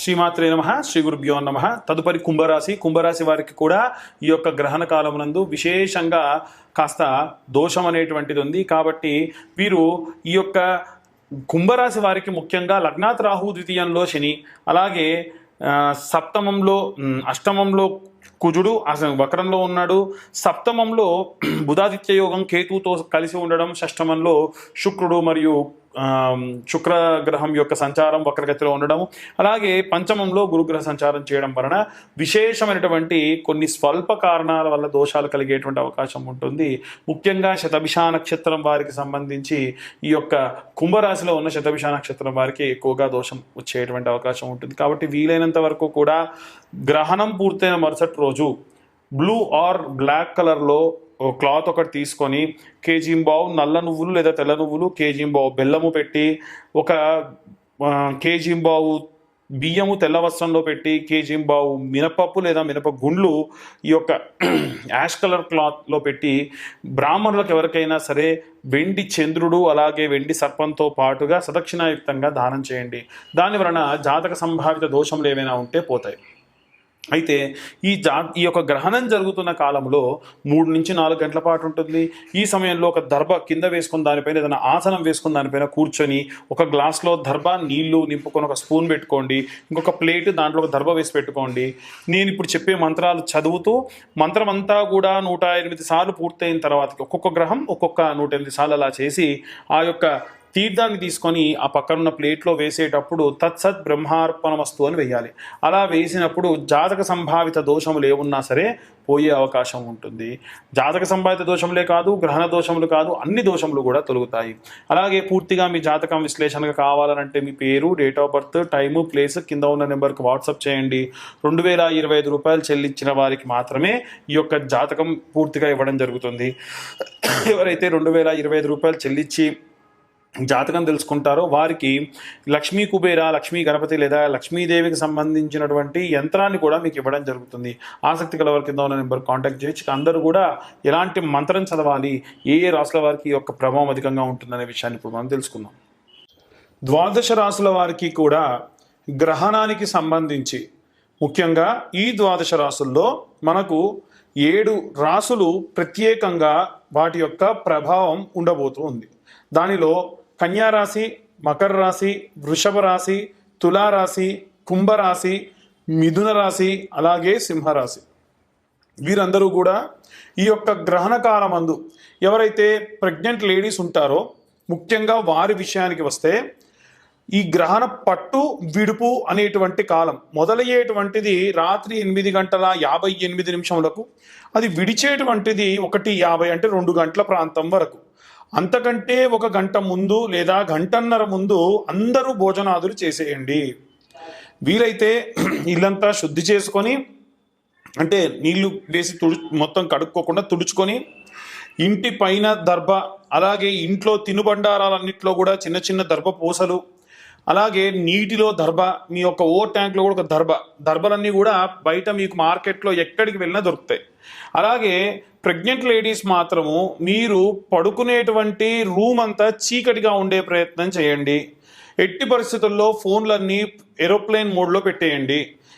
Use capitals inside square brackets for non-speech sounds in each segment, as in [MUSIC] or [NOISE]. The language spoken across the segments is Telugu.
శ్రీమాత్రే నమ శ్రీ గురుభ్యో నమ. తదుపరి కుంభరాశి కుంభరాశి వారికి కూడా ఈ యొక్క గ్రహణ కాలమునందు విశేషంగా కాస్త దోషం అనేటువంటిది ఉంది కాబట్టి వీరు ఈ యొక్క కుంభరాశి వారికి ముఖ్యంగా లగ్నాత్ రాహు ద్వితీయంలో శని అలాగే సప్తమంలో అష్టమంలో కుజుడు వక్రంలో ఉన్నాడు. సప్తమంలో బుధాదిత్య యోగం కేతువుతో కలిసి ఉండడం షష్టమంలో శుక్రుడు మరియు శుక్ర గ్రహం యొక్క సంచారం వక్రగతిలో ఉండడం అలాగే పంచమంలో గురుగ్రహ సంచారం చేయడం వలన విశేషమైనటువంటి కొన్ని స్వల్ప కారణాల వల్ల దోషాలు కలిగేటువంటి అవకాశం ఉంటుంది. ముఖ్యంగా శతభిష నక్షత్రం వారికి సంబంధించి ఈ యొక్క కుంభరాశిలో ఉన్న శతభిష నక్షత్రం వారికి ఎక్కువగా దోషం వచ్చేటువంటి అవకాశం ఉంటుంది. కాబట్టి వీలైనంత వరకు కూడా గ్రహణం పూర్తయిన మరుసటి రోజు బ్లూ ఆర్ బ్లాక్ కలర్లో క్లాత్ ఒకటి తీసుకొని కేజీ బావు నల్ల నువ్వులు లేదా తెల్ల నువ్వులు కేజీ బావు బెల్లము పెట్టి ఒక ఆ, కేజీ బావు బియ్యము తెల్ల వస్త్రంలో పెట్టి కేజీ బావు మినపప్పు లేదా మినప గుండ్లు ఈ యొక్క [CLEARS THROAT] యాష్ కలర్ క్లాత్లో పెట్టి బ్రాహ్మణులకు ఎవరికైనా సరే వెండి చంద్రుడు అలాగే వెండి సర్పంతో పాటుగా సదక్షిణాయుక్తంగా దానం చేయండి. దాని వలన జాతక సంభావిత దోషములు ఏమైనా ఉంటే పోతాయి. అయితే ఈ జా ఈ యొక్క గ్రహణం జరుగుతున్న కాలంలో మూడు నుంచి నాలుగు గంటల పాటు ఉంటుంది. ఈ సమయంలో ఒక దర్భ కింద వేసుకుని దానిపైన ఏదైనా ఆసనం వేసుకుని దానిపైన కూర్చొని ఒక గ్లాస్లో దర్భ నీళ్ళు నింపుకొని ఒక స్పూన్ పెట్టుకోండి. ఇంకొక ప్లేట్ దాంట్లో ఒక దర్భ వేసి పెట్టుకోండి. నేను ఇప్పుడు చెప్పే మంత్రాలు చదువుతూ మంత్రం అంతా కూడా నూట ఎనిమిది సార్లు పూర్తయిన తర్వాత ఒక్కొక్క గ్రహం ఒక్కొక్క నూట ఎనిమిది సార్లు అలా చేసి ఆ యొక్క తీర్థాన్ని తీసుకొని ఆ పక్కనున్న ప్లేట్లో వేసేటప్పుడు తత్సత్ బ్రహ్మార్పణమస్తు అని వేయాలి. అలా వేసినప్పుడు జాతక సంభావిత దోషములు ఏమున్నా సరే పోయే అవకాశం ఉంటుంది. జాతక సంభావిత దోషములే కాదు గ్రహణ దోషములు కాదు అన్ని దోషములు కూడా తొలుగుతాయి. అలాగే పూర్తిగా మీ జాతకం విశ్లేషణగా కావాలనంటే మీ పేరు date of birth time place కింద ఉన్న నెంబర్కి వాట్సాప్ చేయండి. రెండు వేల ఇరవై ఐదు రూపాయలు చెల్లించిన వారికి మాత్రమే ఈ యొక్క జాతకం పూర్తిగా ఇవ్వడం జరుగుతుంది. ఎవరైతే రెండు వేల ఇరవై ఐదు రూపాయలు చెల్లించి జాతకం తెలుసుకుంటారో వారికి లక్ష్మీ కుబేర లక్ష్మీ గణపతి లేదా లక్ష్మీదేవికి సంబంధించినటువంటి యంత్రాన్ని కూడా మీకు ఇవ్వడం జరుగుతుంది. ఆసక్తి గల వారి కింద ఉన్న నెంబర్ కాంటాక్ట్ చేయొచ్చు. అందరూ కూడా ఎలాంటి మంత్రం చదవాలి ఏ ఏ రాసుల వారికి యొక్క ప్రభావం అధికంగా ఉంటుందనే విషయాన్ని ఇప్పుడు మనం తెలుసుకుందాం. ద్వాదశ రాసుల వారికి కూడా గ్రహణానికి సంబంధించి ముఖ్యంగా ఈ ద్వాదశ రాసుల్లో మనకు ఏడు రాసులు ప్రత్యేకంగా వాటి యొక్క ప్రభావం ఉండబోతూ ఉంది దానిలో కన్యా రాశి మకర రాశి వృషభ రాశి తులారాశి కుంభరాశి మిథున రాశి అలాగే సింహరాశి. వీరందరూ కూడా ఈ యొక్క గ్రహణ కాలమందు ఎవరైతే ప్రెగ్నెంట్ లేడీస్ ఉంటారో ముఖ్యంగా వారి విషయానికి వస్తే ఈ గ్రహణ పట్టు విడుపు అనేటువంటి కాలం మొదలయ్యేటువంటిది రాత్రి ఎనిమిది గంటల యాభై ఎనిమిది నిమిషములకు అది విడిచేటువంటిది ఒకటి యాభై అంటే రెండు గంటల ప్రాంతం వరకు. అంతకంటే ఒక గంట ముందు లేదా గంటన్నర ముందు అందరూ భోజనాదులు చేసేయండి. వీలైతే [CLEARS THROAT] ఇల్లంతా శుద్ధి చేసుకొని అంటే నీళ్ళు వేసి తుడు మొత్తం కడుక్కోకుండా తుడుచుకొని ఇంటి పైన దర్భ అలాగే ఇంట్లో తినుబండారాలన్నింటిలో కూడా చిన్న చిన్న దర్భ పూసలు అలాగే నీటిలో దర్భ మీ యొక్క ఓ ట్యాంక్లో కూడా ఒక దర్భ. దర్భలన్నీ కూడా బయట మీకు మార్కెట్లో ఎక్కడికి వెళ్ళినా దొరుకుతాయి. అలాగే ప్రెగ్నెంట్ లేడీస్ మాత్రము మీరు పడుకునేటువంటి రూమ్ అంతా చీకటిగా ఉండే ప్రయత్నం చేయండి. ఎట్టి పరిస్థితుల్లో ఫోన్లన్నీ ఏరోప్లేన్ మోడ్లో పెట్టేయండి.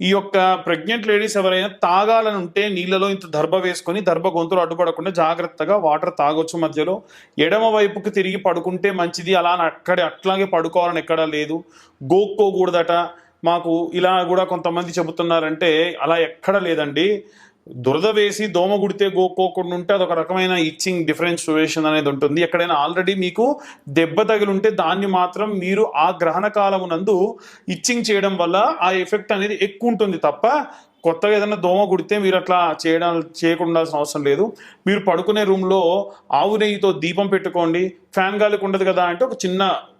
ఈ యొక్క ప్రెగ్నెంట్ లేడీస్ ఎవరైనా తాగాలని ఉంటే నీళ్ళలో ఇంత దర్భ వేసుకొని దర్భ గొంతులు అడ్డుపడకుండా జాగ్రత్తగా వాటర్ తాగొచ్చు మధ్యలో. ఎడమ వైపుకి తిరిగి పడుకుంటే మంచిది. అలా అని అక్కడ అట్లాగే పడుకోవాలని ఎక్కడా లేదు. గోక్కోకూడదట. మాకు ఇలా కూడా కొంతమంది చెబుతున్నారంటే అలా ఎక్కడ లేదండి. దురద వేసి దోమ గుడితే గోక్కోకుండా ఉంటే అదొక రకమైన ఇచ్చింగ్ డిఫరెన్షియేషన్ అనేది ఉంటుంది. ఎక్కడైనా ఆల్రెడీ మీకు దెబ్బ తగిలింటే దాన్ని మాత్రం మీరు ఆ గ్రహణ కాలమునందు ఇచ్చింగ్ చేయడం వల్ల ఆ ఎఫెక్ట్ అనేది ఎక్కువ ఉంటుంది తప్ప కొత్తగా ఏదైనా దోమ కుడితే మీరు అట్లా చేయడం చేయకుండా అవసరం లేదు. మీరు పడుకునే రూమ్లో ఆవు నెయ్యితో దీపం పెట్టుకోండి. ఫ్యాన్ గాలికి ఉండదు కదా అంటే ఒక చిన్న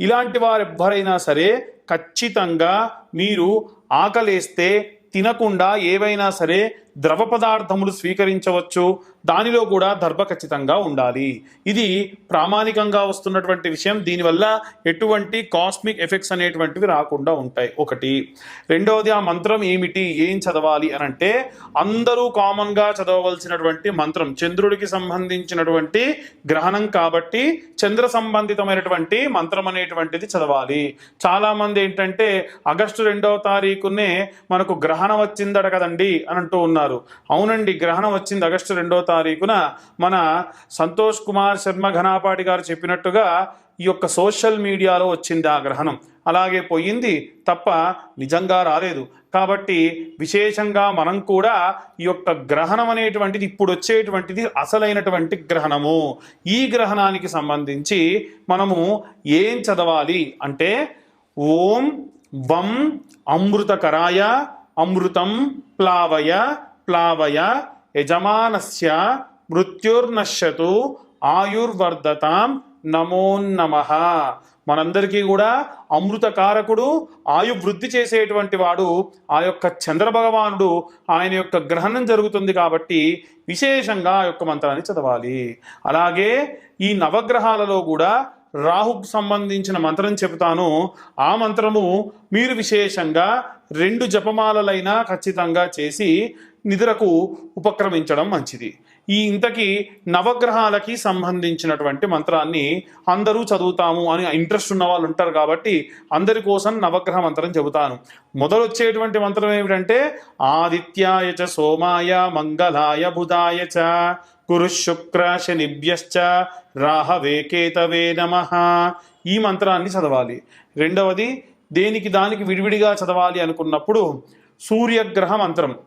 ఇలాంటి వారు ఎవ్వరైనా సరే ఖచ్చితంగా మీరు ఆకలేస్తే తినకుండా ఏవైనా సరే ద్రవ పదార్థములు స్వీకరించవచ్చు. దానిలో కూడా దర్భ ఖచ్చితంగా ఉండాలి. ఇది ప్రామాణికంగా వస్తున్నటువంటి విషయం. దీనివల్ల ఎటువంటి కాస్మిక్ ఎఫెక్ట్స్ అనేటువంటివి రాకుండా ఉంటాయి. ఒకటి. రెండవది ఆ మంత్రం ఏమిటి? ఏం చదవాలి? అని అంటే అందరూ కామన్గా చదవవలసినటువంటి మంత్రం. చంద్రుడికి సంబంధించినటువంటి గ్రహణం కాబట్టి చంద్ర సంబంధితమైనటువంటి మంత్రం అనేటువంటిది చదవాలి. చాలామంది ఏంటంటే ఆగస్టు రెండవ తారీఖునే మనకు గ్రహణం వచ్చిందట కదండి అని అంటూ ఉన్నారు. అవునండి గ్రహణం వచ్చింది ఆగస్టు రెండవ తారీఖున. మన సంతోష్ కుమార్ శర్మ ఘనాపాటి గారు చెప్పినట్టుగా ఈ యొక్క సోషల్ మీడియాలో వచ్చింది ఆ గ్రహణం. అలాగే పోయింది తప్ప నిజంగా రాలేదు. కాబట్టి విశేషంగా మనం కూడా ఈ యొక్క గ్రహణం అనేటువంటిది ఇప్పుడు వచ్చేటువంటిది అసలైనటువంటి గ్రహణము. ఈ గ్రహణానికి సంబంధించి మనము ఏం చదవాలి అంటే ఓం వం అమృతకరాయ అమృతం ప్లావయ ప్లావయ యజమానస్య మృత్యుర్నశ్యతు ఆయుర్వర్ధతాం నమోన్నమ. మనందరికీ కూడా అమృతకారకుడు ఆయు వృద్ధి చేసేటువంటి వాడు ఆ యొక్క చంద్రభగవానుడు ఆయన యొక్క గ్రహణం జరుగుతుంది కాబట్టి విశేషంగా ఆ యొక్క మంత్రాన్ని చదవాలి. అలాగే ఈ నవగ్రహాలలో కూడా రాహుకు సంబంధించిన మంత్రం చెబుతాను. ఆ మంత్రము మీరు విశేషంగా రెండు జపమాలలైనా ఖచ్చితంగా చేసి నిద్రకు ఉపక్రమించడం మంచిది. ఈ ఇంతకీ నవగ్రహాలకి సంబంధించినటువంటి మంత్రాన్ని అందరూ చదువుతాము అని ఇంట్రెస్ట్ ఉన్న వాళ్ళు ఉంటారు కాబట్టి అందరి కోసం నవగ్రహ మంత్రం చెబుతాను. మొదలొచ్చేటువంటి మంత్రం ఏమిటంటే ఆదిత్యాయ చ సోమాయ మంగళాయ బుధాయ చ గురు రాహవేకేతవే రాహవే కేతవే నమ. ఈ మంత్రాన్ని చదవాలి. రెండవది దేనికి దానికి విడివిడిగా చదవాలి అనుకున్నప్పుడు సూర్యగ్రహ మంత్రం.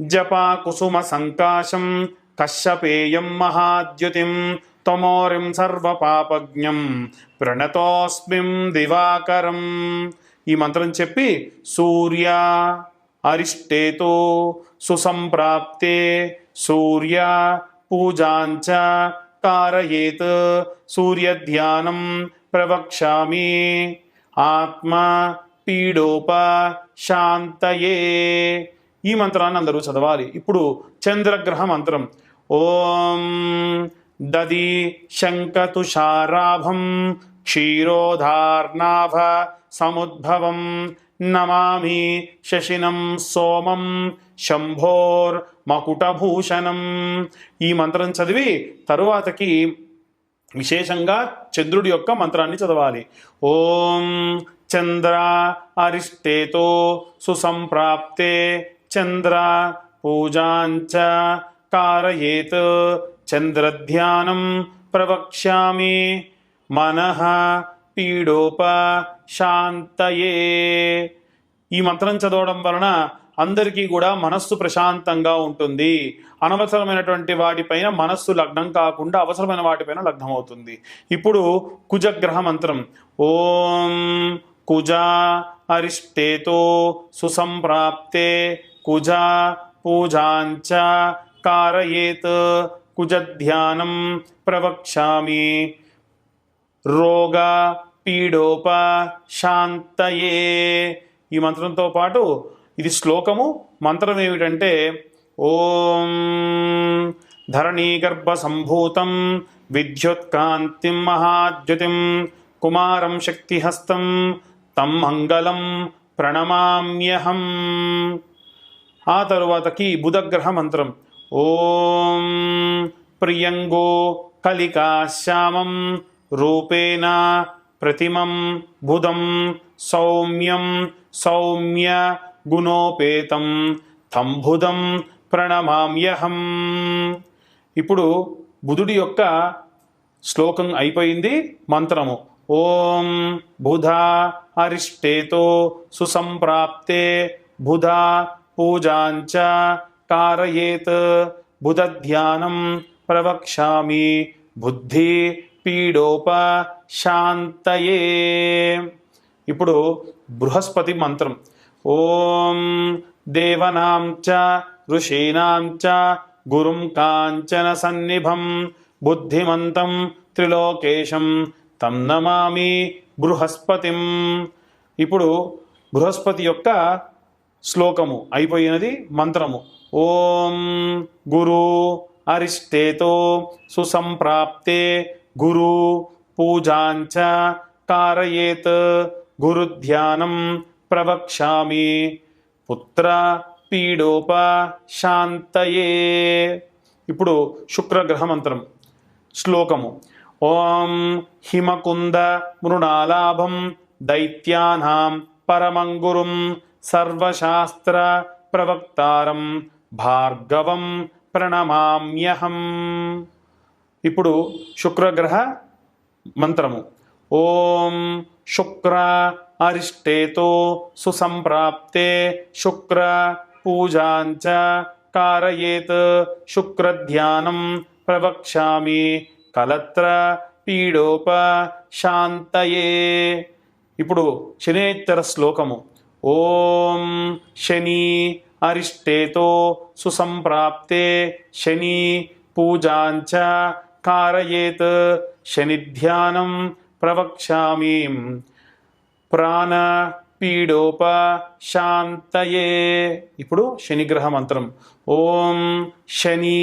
జప కుసుమ సంకాశం కశ్యపేయం మహాద్యుతిం తమోరిం సర్వపాపజ్ఞం ప్రణతోస్మిం దివాకరం. ఈ మంత్రం చెప్పి సూర్య అరిష్టేతో సుసంప్రాప్తే సూర్య పూజాంచ కారయేత్ సూర్యధ్యానం ప్రవక్ష్యామి ఆత్మ పీడోప శాంతయే ఈ మంత్రాన్ని అందరూ చదవాలి. ఇప్పుడు చంద్రగ్రహ మంత్రం. ఓం దది శంకతుషారాభం క్షీరోధార్నాభ సముద్భవం నమామి శశినం సోమం శంభోర్ మకుటభూషణం. ఈ మంత్రం చదివి తరువాతకి విశేషంగా చంద్రుడి యొక్క మంత్రాన్ని చదవాలి. ఓం చంద్ర అరిష్టేతో సుసంప్రాప్తే చంద్ర పూజాంచ కారయేత్ చంద్రధ్యానం ప్రవక్ష్యామి. మనః పీడోప శాంతయే. ఈ మంత్రం చదవడం వలన అందరికీ కూడా మనస్సు ప్రశాంతంగా ఉంటుంది. అనవసరమైనటువంటి వాటిపైన మనస్సు లగ్నం కాకుండా అవసరమైన వాటిపైన లగ్నం అవుతుంది. ఇప్పుడు కుజగ్రహ మంత్రం. ఓం కుజ అరిష్టేతో సుసంప్రాప్తే కుజ పూజాంచ కారయేత్. కుజధ్యానం ప్రవక్ష్యామి. రోగ పీడోప శాంతయే. ఈ మంత్రంతో పాటు ఇది శ్లోకము. మంత్రం ఏమిటంటే ఓం ధరణీగర్భ సంభూతం విద్యుత్కాంతిం మహాద్యుతిం కుమారం శక్తిహస్తం తం మంగళం ప్రణమామ్యహం. ఆ తరువాతకి బుధగ్రహ మంత్రం. ఓం ప్రియంగో కలికాశ్యామం రూపేణ ప్రతిమం బుధం సౌమ్యం సౌమ్య గుణోపేతం తంభుదం ప్రణమామ్యహం. ఇప్పుడు బుధుడి యొక్క శ్లోకం అయిపోయింది మంత్రము. ఓం బుధ అరిష్టేతో సుసంప్రాప్తే బుధ పూజాంచ కారయేత్ బుధ ధ్యానం బుద్ధి పీడోపశాంతయే పీడోప ఇప్పుడు బృహస్పతి మంత్రం. ఓం దేవనాం చ ఋషీణాం చ గురుం కాంచన సన్నిభం బుద్ధిమంతం త్రిలోకేశం తం నమామి బృహస్పతిం. ఇప్పుడు బృహస్పతి యొక్క శ్లోకము అయిపోయినది మంత్రము. ఓం గురు అరిష్టేతో సుసంప్రాప్తే గురు పూజాంచ కారయేత్ గురుధ్యానం ప్రవక్ష్యామి. పుత్ర పీడోప శాంతయే. ఇప్పుడు శుక్రగ్రహ మంత్రం శ్లోకము. ఓం హిమకుంద మృణాలాభం దైత్యానాం పరమంగురుం సర్వశాస్త్ర ప్రవక్తారం భార్గవం ప్రణమామ్యహం. ఇప్పుడు శుక్రగ్రహ మంత్రము. ఓం శుక్ర అరిష్టేతో సుసంప్రాప్తే శుక్ర పూజాంచ కారయేత్ శుక్రధ్యానం ప్రవక్ష్యామి కలత్ర పీడోప శాంతయే. ఇప్పుడు శనేత్తర శ్లోకము. ఓం శని అరిష్టేతో సుసంప్రాప్తే శని పూజాంచ కారయేత్ శనిధ్యానం ప్రవక్ష్యామి ప్రాణ పీడోప శాంతయే ఇప్పుడు శనిగ్రహ మంత్రం। ఓం శని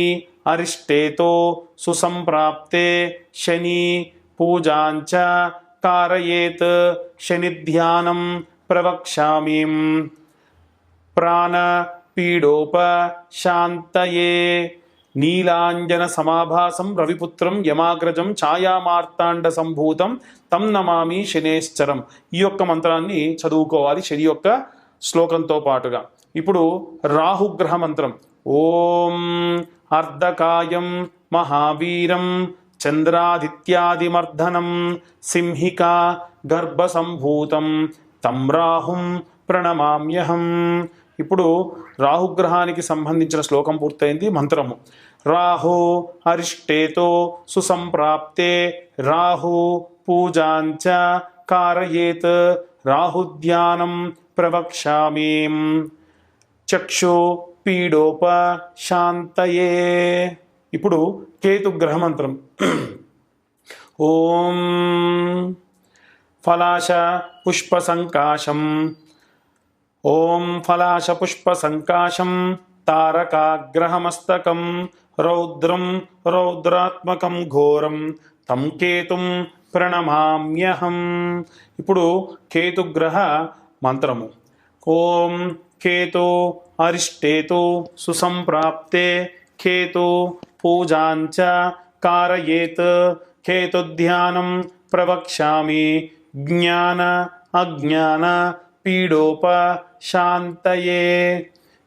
అరిష్టేతో సుసంప్రాప్తే శని పూజాంచ కారయేత్ శనిధ్యానం ప్రవక్ష్యామి। ప్రాణ పీడోప శాంతయే నీలాంజన సమాభాసం రవిపుత్రం యమాగ్రజం ఛాయామార్తాండ సంభూతం తం నమామి శనేశ్చరం. ఈ యొక్క మంత్రాన్ని చదువుకోవాలి శని యొక్క శ్లోకంతో పాటుగా. ఇప్పుడు రాహుగ్రహ మంత్రం. ఓం అర్ధకాయం మహావీరం చంద్రాదిత్యాదిమర్థనం సింహిక గర్భ గర్భసంభూతం తం రాహుం ప్రణమామ్యహం. ఇప్పుడు రాహుగ్రహానికి సంబంధించిన శ్లోకం పూర్తయింది మంత్రము. రాహో అరిష్టేతో సుసంప్రాప్తే రాహు పూజాంచ కారయేత్ రాహుధ్యానం ప్రవక్ష్యామి. చక్షు పీడోప శాంతయే. ఇప్పుడు కేతు గ్రహమంత్రం. ఓం ఫలాశ పుష్ప సంకాశం. ఓం ఫలాశ పుష్ప సంకాశం. తారకాగ్రహమస్తకం రౌద్రం రౌద్రాత్మకం ఘోరం తం కేతుం ప్రణమామ్యహం. ఇప్పుడు కేతుగ్రహ మంత్రము. ఓం కేతు అరిష్టేతు సుసంప్రాప్తే కేతు పూజాంచ కారయేత్ కేతుధ్యానం ప్రవక్ష్యామి జ్ఞాన అజ్ఞాన పీడోప శాంతయే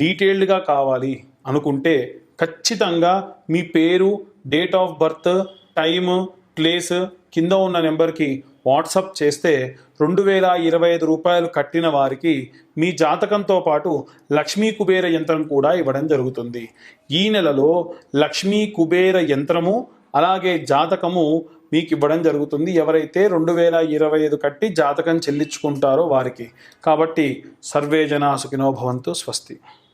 డీటెయిల్డ్గా కావాలి అనుకుంటే ఖచ్చితంగా మీ పేరు date of birth time place కింద ఉన్న నెంబర్కి వాట్సప్ చేస్తే రెండు వేల ఇరవై ఐదు రూపాయలు కట్టిన వారికి మీ జాతకంతో పాటు లక్ష్మీ కుబేర యంత్రం కూడా ఇవ్వడం జరుగుతుంది. ఈ నెలలో లక్ష్మీ కుబేర యంత్రము అలాగే జాతకము మీకు ఇవ్వడం జరుగుతుంది. ఎవరైతే రెండు వేల ఇరవై ఐదు కట్టి జాతకం చెల్లించుకుంటారో వారికి. కాబట్టి సర్వే జనా సుఖినో భవంతు స్వస్తి.